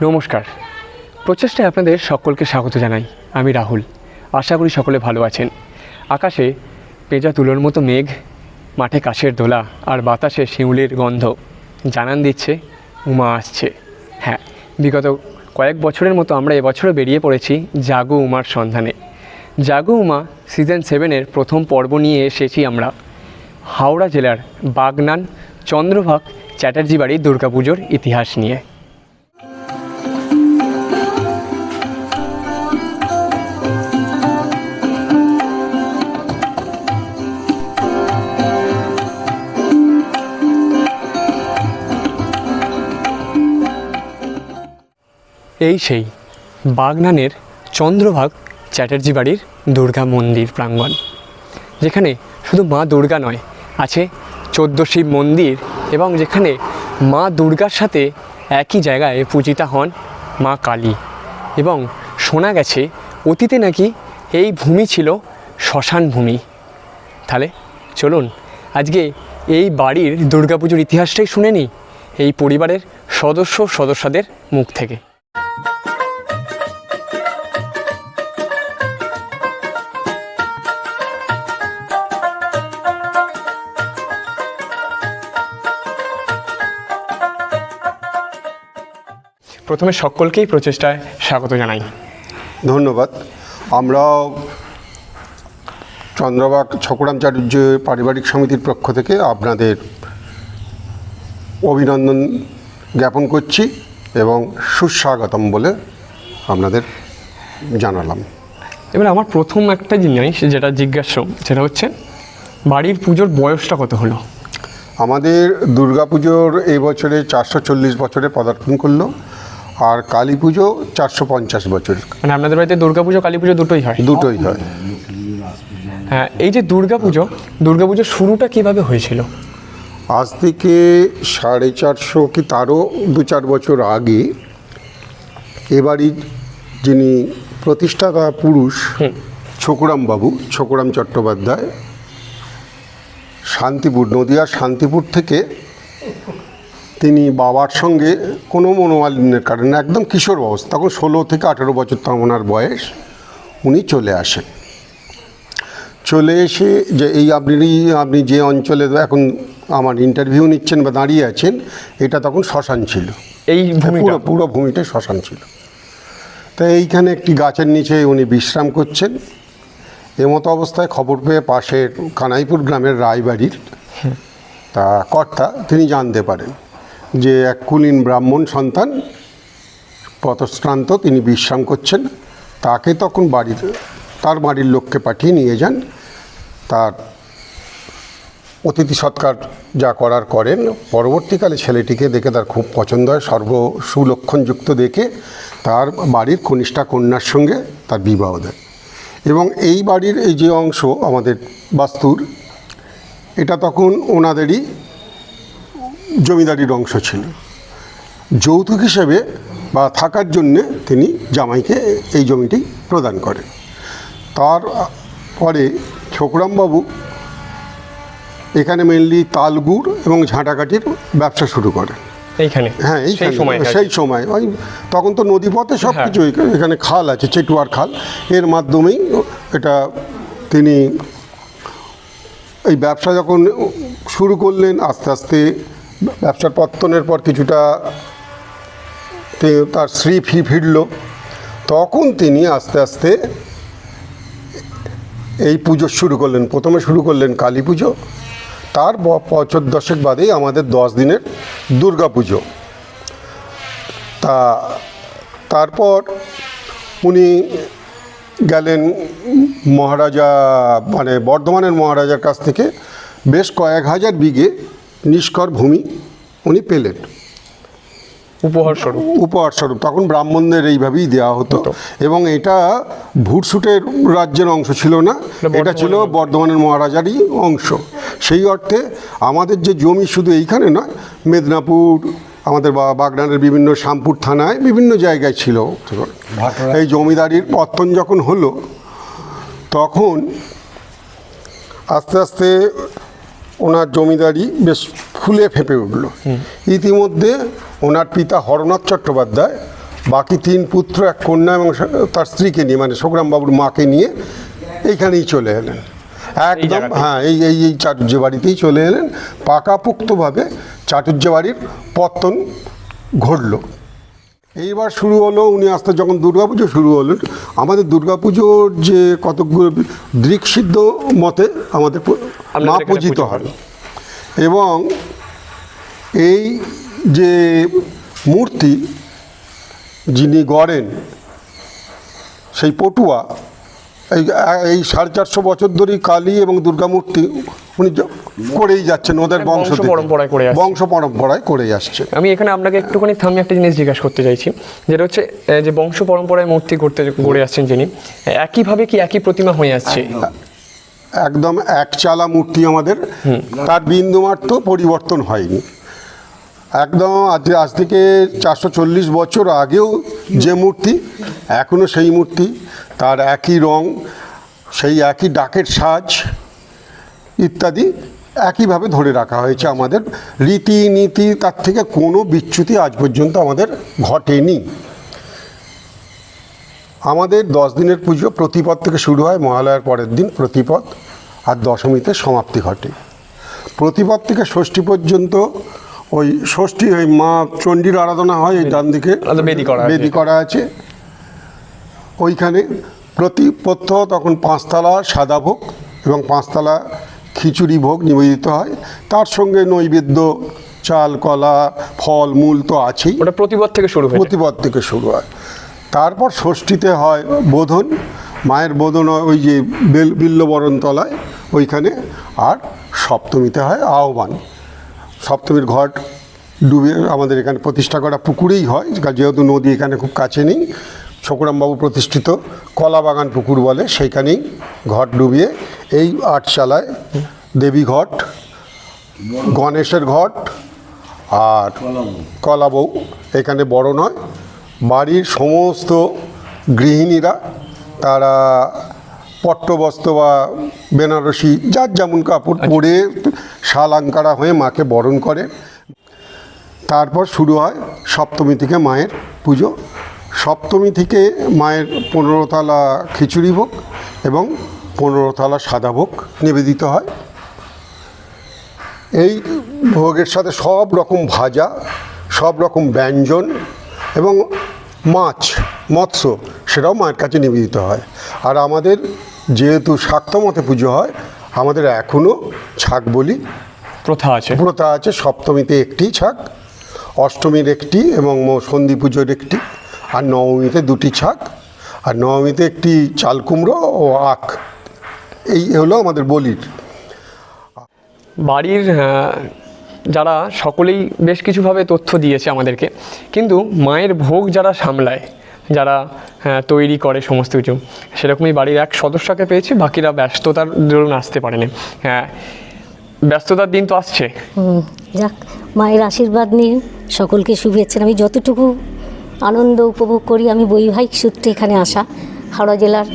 নমস্কার। প্রচেষ্টায় আপনাদের সকলকে স্বাগত জানাই। আমি রাহুল। আশা করি সকলে ভালো আছেন। আকাশে পেঁজা তুলোর মতো মেঘ, মাঠে কাশের দোলা আর বাতাসে শিউলির গন্ধ। জানান দিচ্ছে, উমা আসছে। হ্যাঁ বিগত কয়েক বছরের মতো আমরা এবছরও বেরিয়ে পড়েছি জাগো উমার সন্ধানে। জাগো উমা সিজন সেভেনের প্রথম পর্ব নিয়ে এসেছি আমরা। হাওড়া জেলার বাগনান চন্দ্রভাগ চ্যাটার্জি বাড়ির দুর্গাপুজোর ইতিহাস নিয়ে। এই সেই বাগনানের চন্দ্রভাগ চ্যাটার্জি বাড়ির দুর্গা মন্দির প্রাঙ্গণ, যেখানে শুধু মা দুর্গা নয়, আছে চোদ্দ শিব মন্দির এবং যেখানে মা দুর্গার সাথে একই জায়গায় পূজিতা হন মা কালী এবং শোনা গেছে অতীতে নাকি এই ভূমি ছিল শ্মশান ভূমি। তাহলে চলুন আজকে এই বাড়ির দুর্গাপুজোর ইতিহাসটাই শুনে নিই, এই পরিবারের সদস্য সদস্যদের মুখ থেকে। প্রথমে সকলকেই প্রচেষ্টায় স্বাগত জানাই। ধন্যবাদ। আমরা চন্দ্রবাগ ছকুরামচার্য পারিবারিক সমিতির পক্ষ থেকে আপনাদের অভিনন্দন জ্ঞাপন করছি এবং সুস্বাগতম বলে আপনাদের জানালাম। এবার আমার প্রথম একটা জিনিস যেটা জিজ্ঞাসা সেটা হচ্ছে বাড়ির পুজোর বয়সটা কত হলো? আমাদের দুর্গাপুজোর এই বছরে চারশো চল্লিশ বছরে পদার্পণ করল। আর কালী পুজো চারশো পঞ্চাশ বছর। মানে আপনাদের বাড়িতে দুর্গাপুজো কালী পুজো দুটোই হয়? দুটোই হয়। হ্যাঁ এই যে দুর্গাপুজো দুর্গাপুজোর শুরুটা কীভাবে হয়েছিল? আজ থেকে সাড়ে চারশো কি তারও দু চার বছর আগে এবারই যিনি প্রতিষ্ঠাতা পুরুষ ছকুরাম বাবু ছকুরাম চট্টোপাধ্যায় শান্তিপুর নদিয়ার শান্তিপুর থেকে তিনি বাবার সঙ্গে কোনো মনোমালিন্যের কারণে একদম কিশোর অবস্থা। তখন ষোলো থেকে আঠেরো বছর তখন ওনার বয়স উনি চলে আসেন। চলে এসে যে এই আপনি আপনি যে অঞ্চলে এখন আমার ইন্টারভিউ নিচ্ছেন বা দাঁড়িয়ে আছেন এটা তখন শ্মশান ছিল। এই ভূমিটা? পুরো পুরো ভূমিটাই শ্মশান ছিল। তো এইখানে একটি গাছের নিচে উনি বিশ্রাম করছেন। এমতো অবস্থায় খবর পেয়ে পাশের কানাইপুর গ্রামের রায়বাড়ির তা কর্তা তিনি জানতে পারেন। যে এক কুলীন ব্রাহ্মণ সন্তান পথশ্রান্ত, তিনি বিশ্রাম করছেন। তাকে তখন বাড়ির, তার বাড়ির লোককে পাঠিয়ে নিয়ে যান। তার অতিথি সৎকার যা করার করেন। পরবর্তীকালে ছেলেটিকে দেখে তার খুব পছন্দ হয়। সর্ব সুলক্ষণযুক্ত দেখে তার বাড়ির কনিষ্ঠা কন্যার সঙ্গে তার বিবাহ দেয়। এবং এই বাড়ির এই যে অংশ আমাদের বাস্তুর, এটা তখন ওনাদেরই জমিদারির অংশ ছিল যৌতুক হিসেবে বা থাকার জন্যে তিনি জামাইকে এই জমিটি প্রদান করেন। তার পরে ছোকরামবাবু এখানে মেনলি তালগুড় এবং ঝাঁটাকাঠির ব্যবসা শুরু করেন। এইখানে? হ্যাঁ এই সেই সময় সেই সময়। ওই তখন তো নদীপথে সব হ্যাঁ। কিছু এখানে খাল আছে চেটুয়ার খাল। এর মাধ্যমেই এটা তিনি এই ব্যবসা যখন শুরু করলেন আস্তে আস্তে ব্যবসার পত্তনের পর কিছুটা তার শ্রী ফি ফিরল। তখন তিনি আস্তে আস্তে এই পুজো শুরু করলেন। প্রথমে শুরু করলেন কালী পুজো। তার বছর দশেক বাদেই আমাদের দশ দিনের দুর্গা পুজো। তা তারপর উনি গেলেন মহারাজা মানে বর্ধমানের মহারাজার কাছ থেকে বেশ কয়েক হাজার বিঘে নিষ্কর ভূমি উনি পেলেন। উপহার স্বরূপ। উপহার স্বরূপ তখন ব্রাহ্মণদের এইভাবেই দেওয়া হতো। এবং এটা ভুটসুটের রাজ্যের অংশ ছিল না এটা ছিল বর্ধমানের মহারাজারই অংশ। সেই অর্থে আমাদের যে জমি শুধু এইখানে নয় মেদিনীপুর আমাদের বা- বাগনানের বিভিন্ন শ্যামপুর থানায় বিভিন্ন জায়গায় ছিল। এই জমিদারির পত্তন যখন হলো তখন আস্তে আস্তে ওনার জমিদারি বেশ ফুলে ফেঁপে উঠল। ইতিমধ্যে ওনার পিতা হরনাথ চট্টোপাধ্যায় বাকি তিন পুত্র এক কন্যা এবং তার স্ত্রীকে নিয়ে মানে সংগ্রামবাবুর মাকে নিয়ে এইখানেই চলে এলেন। একদম হ্যাঁ এই এই এই চাটুর্য বাড়িতেই চলে এলেন। পাকাপোক্তভাবে চাটুর্য বাড়ির পতন ঘটল। এইবার শুরু হলো উনি আস্তে যখন দুর্গাপুজো শুরু হলেন আমাদের দুর্গাপুজোর যে কতগুলো দৃকসিদ্ধ মতে আমাদের মা পূজিত হয়। এবং এই যে মূর্তি যিনি গড়েন সেই পটুয়া এই এই সাড়ে চারশো বছর ধরেই কালী এবং দুর্গা মূর্তি উনি করেই যাচ্ছেন ওদের মানে বংশ পরম্পরায় করে। বংশ পরম্পরায় করে আসছে। আমি এখানে আপনাকে একটুখানি থামি একটা জিনিস জিজ্ঞাসা করতে চাইছি। যেটা হচ্ছে যে বংশ পরম্পরায় মূর্তি করতে গড়ে আসছেন যিনি একইভাবে কি একই প্রতিমা হয়ে আসছে? একদম একচালা মূর্তি আমাদের। তার বিন্দুমাত্র পরিবর্তন হয়নি। একদম আজ আজ থেকে চারশো চল্লিশ বছর আগেও যে মূর্তি এখনও সেই মূর্তি, তার একই রং, সেই একই ডাকের সাজ ইত্যাদি একইভাবে ধরে রাখা হয়েছে আমাদের। রীতিনীতি তার থেকে কোনো বিচ্যুতি আজ পর্যন্ত আমাদের ঘটেনি। আমাদের দশ দিনের পুজো প্রতিপদ থেকে শুরু হয়, মহালয়ার পরের দিন প্রতিপদ, আর দশমীতে সমাপ্তি ঘটে। প্রতিপদ থেকে ষষ্ঠী পর্যন্ত ওই ষষ্ঠী ওই মা চণ্ডীর আরাধনা হয় এই ডান দিকে। বেদি করা আছে। বেদি করা আছে। ওইখানে প্রতি প্রত্যহ তখন পাঁচতলা সাদা ভোগ এবং পাঁচতলা খিচুড়ি ভোগ নিবেদিত হয়। তার সঙ্গে নৈবেদ্য চাল কলা ফল মূল তো আছেই। ওটা প্রতিবাদ থেকে শুরু হয়েছে প্রতিপদ থেকে শুরু হয়। তারপর ষষ্ঠীতে হয় বোধন। মায়ের বোধন হয় ওই যে বেল বিল্লবরণ তলায় ওইখানে আর সপ্তমীতে হয় আহ্বান। সপ্তমীর ঘট ডুবে আমাদের এখানে প্রতিষ্ঠা করা পুকুরেই হয়, যেহেতু নদী এখানে খুব কাছে নেই। শকুরামবাবু প্রতিষ্ঠিত কলাবাগান পুকুর বলে সেইখানেই ঘট ডুবিয়ে এই আটচালায় দেবী ঘট, গণেশের ঘট আর কলাবউ এখানে বড় নয়। বাড়ির সমস্ত গৃহিণীরা তারা পট্টবস্ত্র বা বেনারসি যার যেমন কাপড় পরে শালাঙ্কারা হয়ে মাকে বরণ করে। তারপর শুরু হয় সপ্তমী থেকে মায়ের পুজো। সপ্তমী থেকে মায়ের পনেরোতলা খিচুড়ি ভোগ এবং পনেরোতলা সাদা ভোগ নিবেদিত হয়। এই ভোগের সাথে সব রকম ভাজা সব রকম ব্যঞ্জন এবং মাছ মৎস্য সেটাও মায়ের কাছে নিবেদিত হয়। আর আমাদের যেহেতু শাক্তমতে পুজো হয় আমাদের এখনও ছাগ বলি প্রথা আছে। প্রথা আছে সপ্তমীতে একটি ছাগ অষ্টমীর একটি এবং ম- সন্ধি পুজোর একটি আর নবমীতে দুটি ছাক আর নবমীতে একটি চাল কুমড়ো ও আখ। এই হলো আমাদের বলির। বাড়ির যারা সকলেই বেশ কিছুভাবে তথ্য দিয়েছে আমাদেরকে কিন্তু মায়ের ভোগ যারা সামলায় যারা আহ, তৈরি করে সমস্ত কিছু। সেরকমই বাড়ির এক সদস্যকে পেয়েছি বাকিরা ব্যস্ততার দরুন আসতে পারেনি। হ্যাঁ ব্যস্ততার দিন তো আসছে। যাক মায়ের আশীর্বাদ নিয়ে সকলকে শুভেচ্ছা। আমি যতটুকু আনন্দ উপভোগ করি আমি বৈবাহিক সূত্রে এখানে আসা। হাওড়া জেলার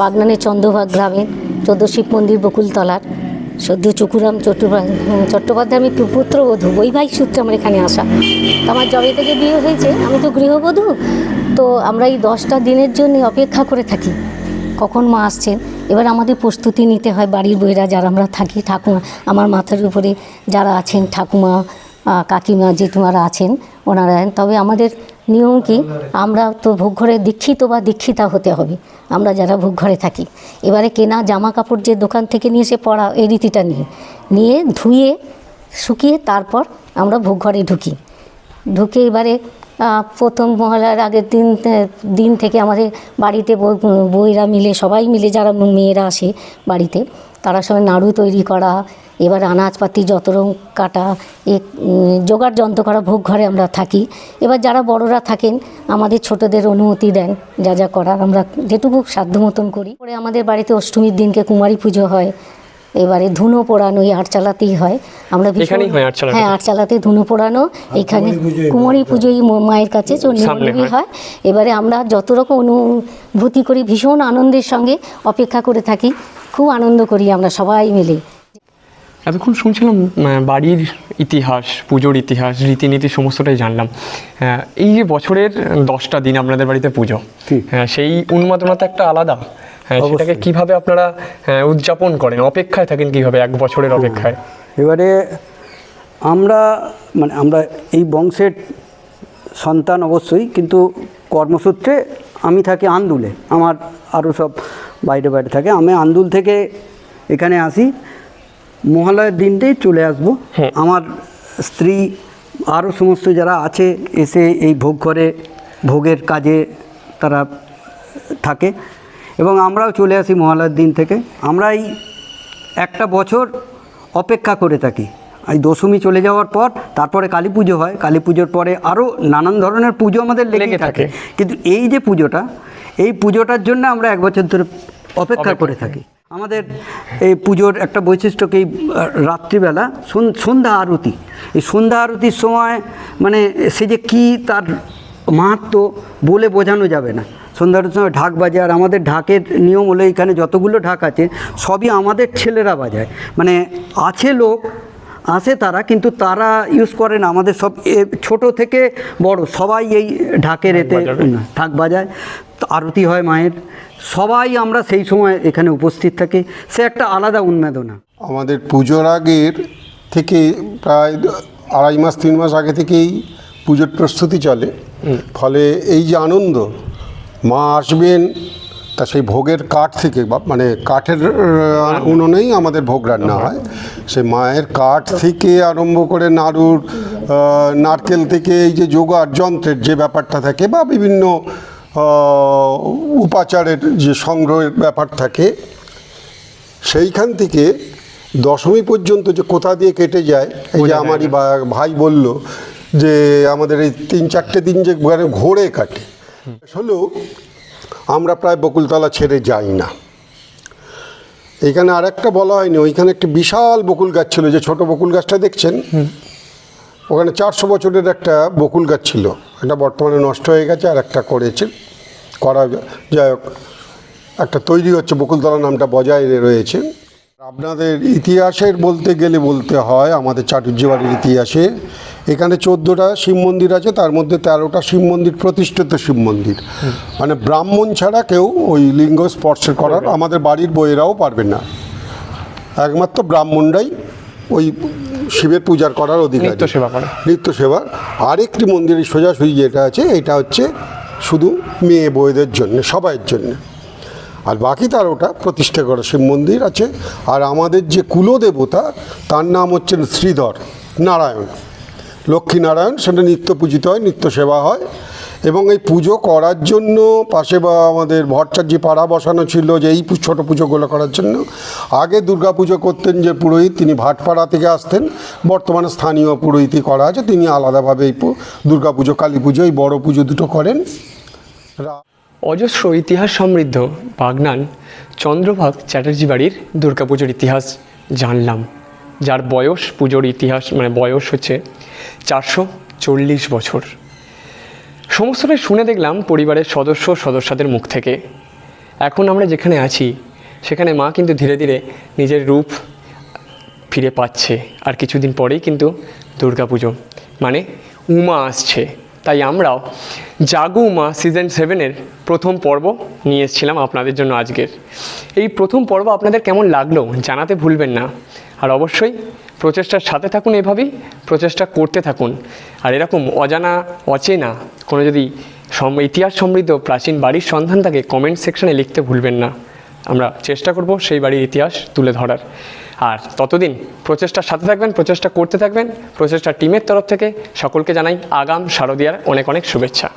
বাগনানের চন্দ্রভাগ গ্রামের চোদ্দ শিব মন্দির বকুলতলার সদ্য চকুরাম চট্টোপাধ্যায় আমি পুত্রবধূ বৈবাহিক সূত্রে আমার এখানে আসা। আমার জবে থেকে বিয়ে হয়েছে আমি তো গৃহবধূ। তো আমরা এই দশটা দিনের জন্য অপেক্ষা করে থাকি। কখন মা আসছেন এবার আমাদের প্রস্তুতি নিতে হয় বাড়ির বইরা যারা আমরা থাকি, ঠাকুমা, আমার মাথার উপরে যারা আছেন, ঠাকুমা কাকিমা, জেঠুমারা আছেন, ওনারা তবে আমাদের নিয়ম কি? আমরা তো ভোগঘরে দীক্ষিত বা দীক্ষিতা হতে হবে। আমরা যারা ভোগঘরে থাকি। এবারে কেনা জামা কাপড় যে দোকান থেকে নিয়ে এসে পড়া এই রীতিটা নিয়ে। নিয়ে ধুয়ে, শুকিয়ে তারপর আমরা ভোগঘরে ঢুকি। ঢুকে এবারে প্রথম মহলার আগের দিন দিন থেকে আমাদের বাড়িতে বউয়েরা মিলে, সবাই মিলে যারা মেয়েরা আসে বাড়িতে, তারা সবাই নাড়ু তৈরি করা, এবার আনাজপাতি যত রকম কাটা, এ জোগাড় যন্ত্র করা, ভোগ ঘরে আমরা থাকি। এবার যারা বড়রা থাকেন, আমাদের ছোটদের অনুমতি দেন, যা যা করার আমরা যেটুকু সাধ্য মতন করি। পরে আমাদের বাড়িতে অষ্টমীর দিনকে কুমারী পুজো হয়। এবারে ধুনো পোড়ানো এই আটচালাতেই হয়। আমরা হয় আটচালাতে? হ্যাঁ আটচালাতে ধুনো পোড়ানো। এখানে কুমারী পুজোই মায়ের কাছে চণ্ডীমণ্ডপী হয়। এবারে আমরা যত রকম অনুভূতি করি ভীষণ আনন্দের সঙ্গে অপেক্ষা করে থাকি। খুব আনন্দ করি আমরা সবাই মিলে। এতক্ষণ শুনছিলাম বাড়ির ইতিহাস পুজোর ইতিহাস রীতিনীতি সমস্তটাই জানলাম। এই যে বছরের দশটা দিন আপনাদের বাড়িতে পুজো হ্যাঁ, সেই উন্মাদনাটা একটা আলাদা। সেটাকে কীভাবে আপনারা উদযাপন করেন? অপেক্ষায় থাকেন কীভাবে এক বছরের অপেক্ষায়? এবারে আমরা মানে আমরা এই বংশের সন্তান অবশ্যই কিন্তু কর্মসূত্রে আমি থাকি আন্দুলে। আমার আরও সব বাইরে বাইরে থাকে। আমি আন্দুল থেকে এখানে আসি। মহালয়ের দিনটাই চলে আসব। আমার স্ত্রী আরও সমস্ত যারা আছে এসে এই ভোগ করে ভোগের কাজে তারা থাকে। এবং আমরাও চলে আসি মহালয়ার দিন থেকে। আমরা এই একটা বছর অপেক্ষা করে থাকি। এই দশমী চলে যাওয়ার পর তারপরে কালী পুজো হয়। কালী পুজোর পরে আরও নানান ধরনের পুজো আমাদের লেগে থাকে। কিন্তু এই যে পুজোটা এই পুজোটার জন্য আমরা এক বছর ধরে অপেক্ষা করে থাকি। আমাদের এই পুজোর একটা বৈশিষ্ট্য কি? রাত্রিবেলা সন- সন্ধ্যা আরতি। এই সন্ধ্যা আরতির সময় মানে সে যে কী তার মাহাত্ম বলে বোঝানো যাবে না। সন্ধ্যা আরতির সময় ঢাক বাজে আর আমাদের ঢাকের নিয়ম হলো এখানে যতগুলো ঢাক আছে সবই আমাদের ছেলেরা বাজায়। মানে আছে লোক আসে তারা কিন্তু তারা ইউজ করে না। আমাদের সব এ, ছোট থেকে বড় সবাই এই ঢাকের এতে ঢাক বাজায়। আরতি হয় মায়ের। সবাই আমরা সেই সময় এখানে উপস্থিত থাকি। সে একটা আলাদা উন্মাদনা। আমাদের পুজোর আগের থেকে প্রায় আড়াই মাস তিন মাস আগে থেকেই পুজোর প্রস্তুতি চলে। ফলে এই যে আনন্দ মা আসবেন তা সেই ভোগের কাঠ থেকে বা মানে কাঠের উনুনেই আমাদের ভোগ রান্না হয়। সে মায়ের কাঠ থেকে আরম্ভ করে নাড়ুর নারকেল থেকে এই যে যোগার যন্ত্রের যে ব্যাপারটা থাকে বা বিভিন্ন উপাচারের যে সংগ্রহের ব্যাপার থাকে সেইখান থেকে দশমী পর্যন্ত যে কোথা দিয়ে কেটে যায় এই যে আমারই ভাই বলল যে আমাদের এই তিন চারটে দিন যে ঘোরে কাটে হলেও আমরা প্রায় বকুলতলা ছেড়ে যাই না। এখানে আর একটা বলা হয়নি ওইখানে একটা বিশাল বকুল গাছ ছিল যে ছোট বকুল গাছটা দেখছেন? ওখানে চারশো বছরের একটা বকুল গাছ ছিল। একটা বর্তমানে নষ্ট হয়ে গেছে আর একটা করেছে। করা যাই হোক একটা তৈরি হচ্ছে বকুলতলা নামটা বজায় রয়েছে। আপনাদের ইতিহাসের বলতে গেলে বলতে হয় আমাদের চাটুর্য বাড়ির ইতিহাসে এখানে চোদ্দোটা শিব মন্দির আছে তার মধ্যে তেরোটা শিব মন্দির প্রতিষ্ঠিত শিব মন্দির। মানে ব্রাহ্মণ ছাড়া কেউ ওই লিঙ্গ স্পর্শ করার আমাদের বাড়ির বইয়েরাও পারবে না। একমাত্র ব্রাহ্মণরাই ওই শিবের পূজার করার অধিকার। নিত্য সেবা করে। নিত্য সেবার আরেকটি মন্দিরের সোজাসুজি যেটা আছে এটা হচ্ছে শুধু মেয়ে বউদের জন্য সবাইয়ের জন্য। আর বাকি তার ওটা প্রতিষ্ঠা করা শিব মন্দির আছে। আর আমাদের যে কুলদেবতা তার নাম হচ্ছেন শ্রীধর নারায়ণ। লক্ষ্মী নারায়ণ সেটা নিত্য পূজিত হয় নিত্য সেবা হয়। এবং এই পুজো করার জন্য পাশে বা আমাদের ভট্টাচার্য পাড়া বসানো ছিল যে এই ছোট পুজোগুলো করার জন্য। আগে দুর্গা পুজো করতেন যে পুরোহিত, তিনি ভাটপাড়া থেকে আসতেন। বর্তমানে স্থানীয় পুরোহিতই করা আছে, তিনি আলাদাভাবে এই দুর্গা পুজো কালী পুজো এই বড় পুজো দুটো করেন। অজস্র ইতিহাস সমৃদ্ধ বাগনান চন্দ্রভাগ চ্যাটার্জি বাড়ির দুর্গাপুজোর ইতিহাস জানলাম। যার বয়স পুজোর ইতিহাস মানে বয়স হচ্ছে চারশো চল্লিশ বছর। সমস্তটাই শুনে দেখলাম পরিবারের সদস্য সদস্যদের মুখ থেকে। এখন আমরা যেখানে আছি, সেখানে মা কিন্তু ধীরে ধীরে নিজের রূপ ফিরে পাচ্ছে। আর কিছুদিন পরেই কিন্তু দুর্গাপুজো মানে উমা আসছে। তাই আমরাও জাগু উমা সিজন সেভেনের প্রথম পর্ব নিয়ে এসেছিলাম আপনাদের জন্য আজকের। এই প্রথম পর্ব আপনাদের কেমন লাগল জানাতে ভুলবেন না। আর অবশ্যই প্রচেষ্টার সাথে থাকুন এভাবেই, প্রচেষ্টা করতে থাকুন। আর এরকম অজানা, অচেনা, কোনো যদি সম, ইতিহাস সমৃদ্ধ, প্রাচীন বাড়ির সন্ধান থাকে কমেন্ট সেকশনে লিখতে ভুলবেন না। আমরা চেষ্টা করব সেই বাড়ির ইতিহাস তুলে ধরার। আর ততদিন প্রচেষ্টার সাথে থাকবেন, প্রচেষ্টা করতে থাকবেন প্রচেষ্টা টিমের তরফ থেকে সকলকে জানাই আগাম শারদীয়ার অনেক অনেক শুভেচ্ছা।